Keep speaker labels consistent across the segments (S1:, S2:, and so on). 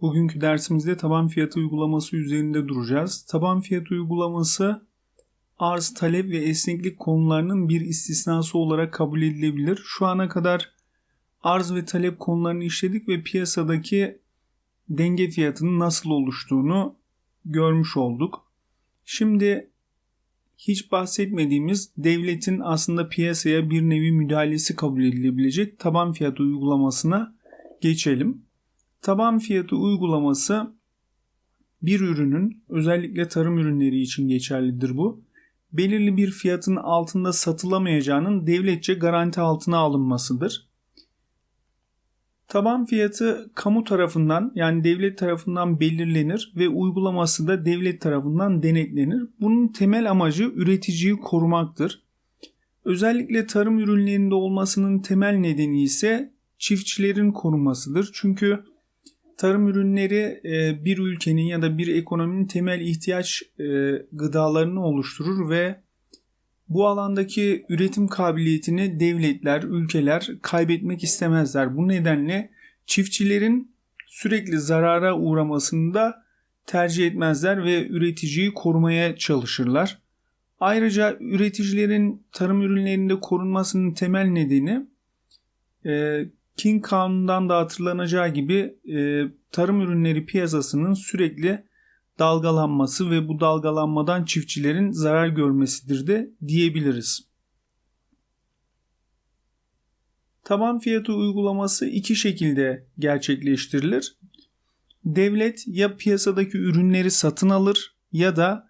S1: Bugünkü dersimizde taban fiyatı uygulaması üzerinde duracağız. Taban fiyatı uygulaması arz, talep ve esneklik konularının bir istisnası olarak kabul edilebilir. Şu ana kadar arz ve talep konularını işledik ve piyasadaki denge fiyatının nasıl oluştuğunu görmüş olduk. Şimdi hiç bahsetmediğimiz devletin aslında piyasaya bir nevi müdahalesi kabul edilebilecek taban fiyatı uygulamasına geçelim. Taban fiyatı uygulaması bir ürünün özellikle tarım ürünleri için geçerlidir bu. Belirli bir fiyatın altında satılamayacağının devletçe garanti altına alınmasıdır. Taban fiyatı kamu tarafından yani devlet tarafından belirlenir ve uygulaması da devlet tarafından denetlenir. Bunun temel amacı üreticiyi korumaktır. Özellikle tarım ürünlerinde olmasının temel nedeni ise çiftçilerin korunmasıdır. Çünkü tarım ürünleri e, bir ülkenin ya da bir ekonominin temel ihtiyaç e, gıdalarını oluşturur ve bu alandaki üretim kabiliyetini devletler, ülkeler kaybetmek istemezler. Bu nedenle çiftçilerin sürekli zarara uğramasını da tercih etmezler ve üreticiyi korumaya çalışırlar. Ayrıca üreticilerin tarım ürünlerinde korunmasının temel nedeni e, King Kanun'dan da hatırlanacağı gibi e, tarım ürünleri piyasasının sürekli dalgalanması ve bu dalgalanmadan çiftçilerin zarar görmesidir de diyebiliriz. Taban fiyatı uygulaması iki şekilde gerçekleştirilir. Devlet ya piyasadaki ürünleri satın alır ya da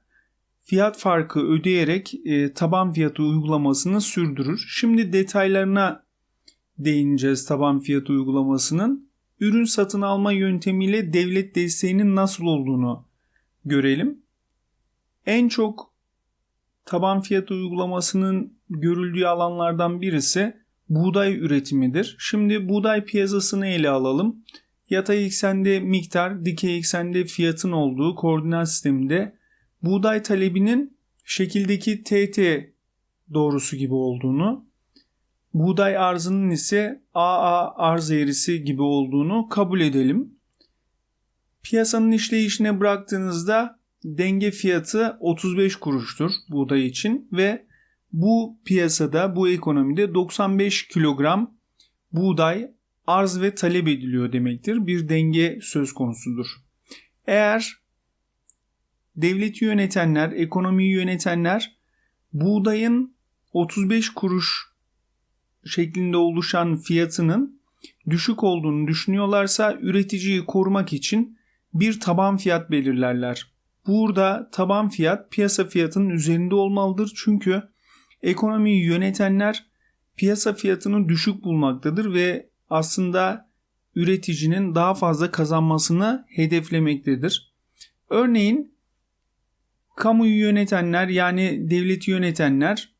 S1: fiyat farkı ödeyerek e, taban fiyatı uygulamasını sürdürür. Şimdi detaylarına değineceğiz taban fiyatı uygulamasının. Ürün satın alma yöntemiyle devlet desteğinin nasıl olduğunu görelim. En çok taban fiyatı uygulamasının görüldüğü alanlardan birisi buğday üretimidir. Şimdi buğday piyasasını ele alalım. Yatay eksende miktar, dikey eksende fiyatın olduğu koordinat sisteminde buğday talebinin şekildeki TT doğrusu gibi olduğunu, buğday arzının ise AA arz eğrisi gibi olduğunu kabul edelim. Piyasanın işleyişine bıraktığınızda denge fiyatı 35 kuruştur buğday için ve bu piyasada bu ekonomide 95 kilogram buğday arz ve talep ediliyor demektir. Bir denge söz konusudur. Eğer devleti yönetenler, ekonomiyi yönetenler buğdayın 35 kuruş şeklinde oluşan fiyatının düşük olduğunu düşünüyorlarsa üreticiyi korumak için bir taban fiyat belirlerler. Burada taban fiyat piyasa fiyatının üzerinde olmalıdır çünkü ekonomiyi yönetenler piyasa fiyatını düşük bulmaktadır ve aslında üreticinin daha fazla kazanmasını hedeflemektedir. Örneğin kamuyu yönetenler yani devleti yönetenler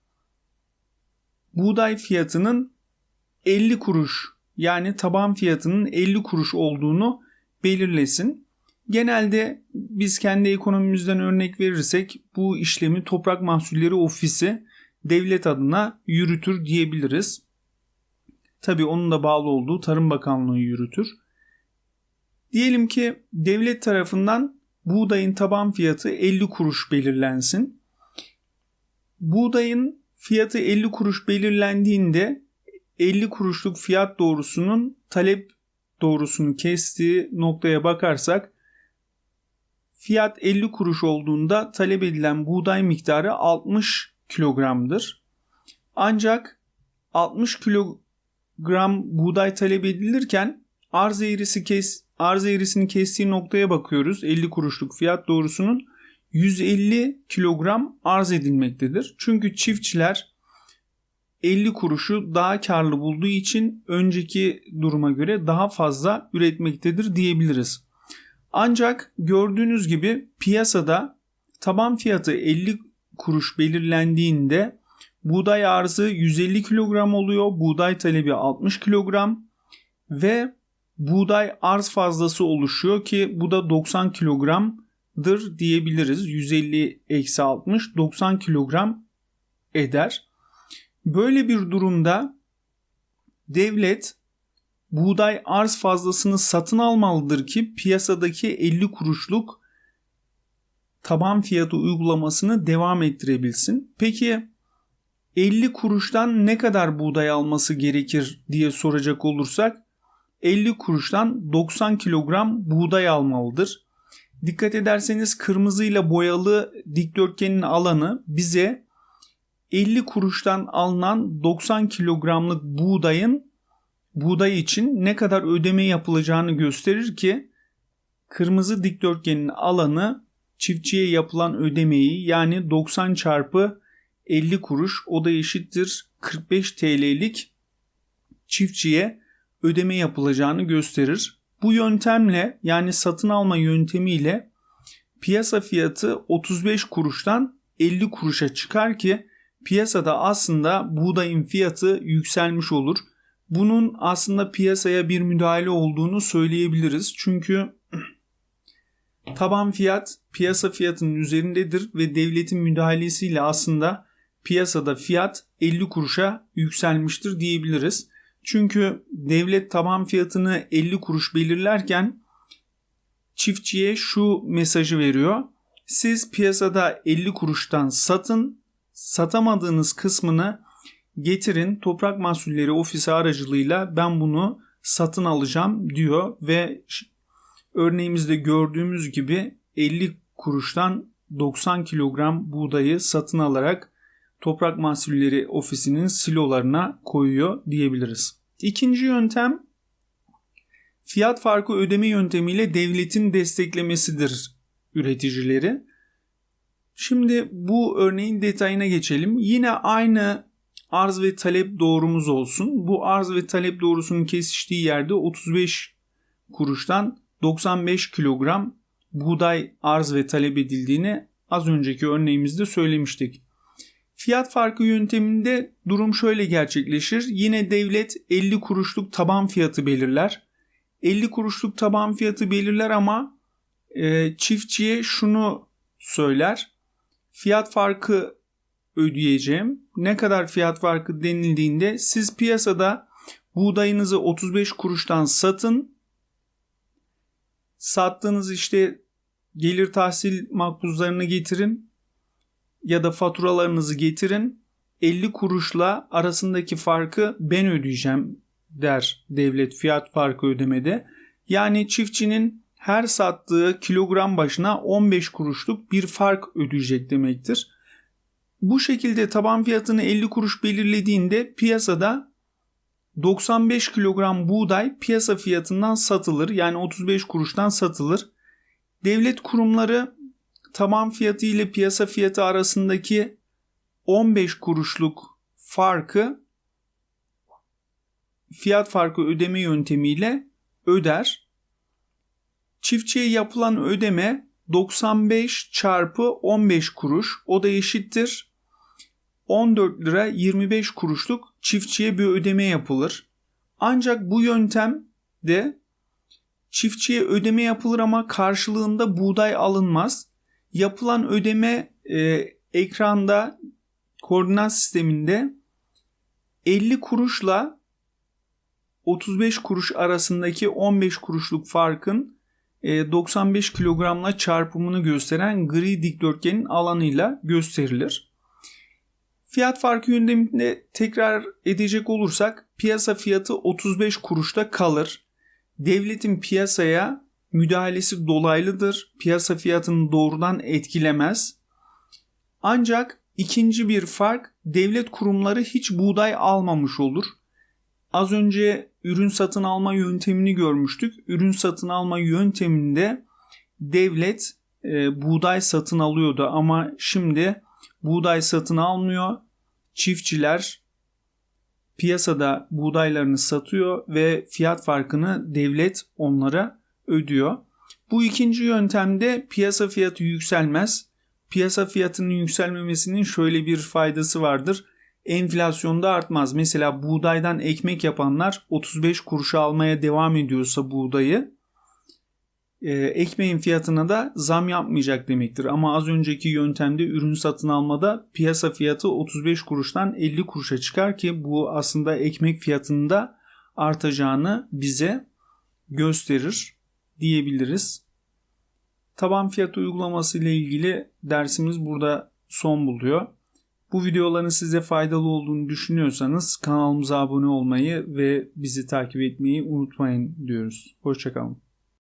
S1: buğday fiyatının 50 kuruş yani taban fiyatının 50 kuruş olduğunu belirlesin. Genelde biz kendi ekonomimizden örnek verirsek bu işlemi Toprak Mahsulleri Ofisi devlet adına yürütür diyebiliriz. Tabi onun da bağlı olduğu Tarım Bakanlığı yürütür. Diyelim ki devlet tarafından buğdayın taban fiyatı 50 kuruş belirlensin. Buğdayın fiyatı 50 kuruş belirlendiğinde 50 kuruşluk fiyat doğrusunun talep doğrusunu kestiği noktaya bakarsak fiyat 50 kuruş olduğunda talep edilen buğday miktarı 60 kilogramdır. Ancak 60 kilogram buğday talep edilirken arz eğrisi kes arz eğrisini kestiği noktaya bakıyoruz. 50 kuruşluk fiyat doğrusunun 150 kilogram arz edilmektedir. Çünkü çiftçiler 50 kuruşu daha karlı bulduğu için önceki duruma göre daha fazla üretmektedir diyebiliriz. Ancak gördüğünüz gibi piyasada taban fiyatı 50 kuruş belirlendiğinde buğday arzı 150 kilogram oluyor. Buğday talebi 60 kilogram ve buğday arz fazlası oluşuyor ki bu da 90 kilogramdır diyebiliriz. 150 eksi 60 90 kilogram eder. Böyle bir durumda devlet buğday arz fazlasını satın almalıdır ki piyasadaki 50 kuruşluk taban fiyatı uygulamasını devam ettirebilsin. Peki 50 kuruştan ne kadar buğday alması gerekir diye soracak olursak 50 kuruştan 90 kilogram buğday almalıdır. Dikkat ederseniz kırmızıyla boyalı dikdörtgenin alanı bize 50 kuruştan alınan 90 kilogramlık buğdayın buğday için ne kadar ödeme yapılacağını gösterir ki kırmızı dikdörtgenin alanı çiftçiye yapılan ödemeyi yani 90 çarpı 50 kuruş o da eşittir 45 TL'lik çiftçiye ödeme yapılacağını gösterir. Bu yöntemle yani satın alma yöntemiyle piyasa fiyatı 35 kuruştan 50 kuruşa çıkar ki piyasada aslında buğdayın fiyatı yükselmiş olur. Bunun aslında piyasaya bir müdahale olduğunu söyleyebiliriz. Çünkü taban fiyat piyasa fiyatının üzerindedir ve devletin müdahalesiyle aslında piyasada fiyat 50 kuruşa yükselmiştir diyebiliriz. Çünkü devlet taban fiyatını 50 kuruş belirlerken çiftçiye şu mesajı veriyor. Siz piyasada 50 kuruştan satın, satamadığınız kısmını getirin Toprak Mahsulleri Ofisi aracılığıyla ben bunu satın alacağım diyor ve örneğimizde gördüğümüz gibi 50 kuruştan 90 kilogram buğdayı satın alarak Toprak Mahsulleri Ofisi'nin silolarına koyuyor diyebiliriz. İkinci yöntem fiyat farkı ödeme yöntemiyle devletin desteklemesidir üreticileri. Şimdi bu örneğin detayına geçelim. Yine aynı arz ve talep doğrumuz olsun. Bu arz ve talep doğrusunun kesiştiği yerde 35 kuruştan 95 kilogram buğday arz ve talep edildiğini az önceki örneğimizde söylemiştik. Fiyat farkı yönteminde durum şöyle gerçekleşir. Yine devlet 50 kuruşluk taban fiyatı belirler. 50 kuruşluk taban fiyatı belirler ama e, çiftçiye şunu söyler. Fiyat farkı ödeyeceğim. Ne kadar fiyat farkı denildiğinde siz piyasada buğdayınızı 35 kuruştan satın. Sattığınız işte gelir tahsil makbuzlarını getirin ya da faturalarınızı getirin 50 kuruşla arasındaki farkı ben ödeyeceğim der devlet fiyat farkı ödemede. Yani çiftçinin her sattığı kilogram başına 15 kuruşluk bir fark ödeyecek demektir. Bu şekilde taban fiyatını 50 kuruş belirlediğinde piyasada 95 kilogram buğday piyasa fiyatından satılır. Yani 35 kuruştan satılır. Devlet kurumları taban fiyatı ile piyasa fiyatı arasındaki 15 kuruşluk farkı fiyat farkı ödeme yöntemiyle öder. Çiftçiye yapılan ödeme 95 çarpı 15 kuruş o da eşittir 14 lira 25 kuruşluk çiftçiye bir ödeme yapılır. Ancak bu yöntem de çiftçiye ödeme yapılır ama karşılığında buğday alınmaz yapılan ödeme e, ekranda koordinat sisteminde 50 kuruşla 35 kuruş arasındaki 15 kuruşluk farkın 95 e, kilogramla çarpımını gösteren gri dikdörtgenin alanıyla gösterilir. Fiyat farkı yönteminde tekrar edecek olursak piyasa fiyatı 35 kuruşta kalır. Devletin piyasaya müdahalesi dolaylıdır. Piyasa fiyatını doğrudan etkilemez. Ancak ikinci bir fark devlet kurumları hiç buğday almamış olur. Az önce ürün satın alma yöntemini görmüştük. Ürün satın alma yönteminde devlet e, buğday satın alıyordu ama şimdi buğday satın almıyor. Çiftçiler piyasada buğdaylarını satıyor ve fiyat farkını devlet onlara ödüyor. Bu ikinci yöntemde piyasa fiyatı yükselmez. Piyasa fiyatının yükselmemesinin şöyle bir faydası vardır. Enflasyonda artmaz. Mesela buğdaydan ekmek yapanlar 35 kuruşa almaya devam ediyorsa buğdayı e, ekmeğin fiyatına da zam yapmayacak demektir. Ama az önceki yöntemde ürün satın almada piyasa fiyatı 35 kuruştan 50 kuruşa çıkar ki bu aslında ekmek fiyatını da artacağını bize gösterir diyebiliriz. Taban fiyat uygulaması ile ilgili dersimiz burada son buluyor. Bu videoların size faydalı olduğunu düşünüyorsanız kanalımıza abone olmayı ve bizi takip etmeyi unutmayın diyoruz. Hoşçakalın.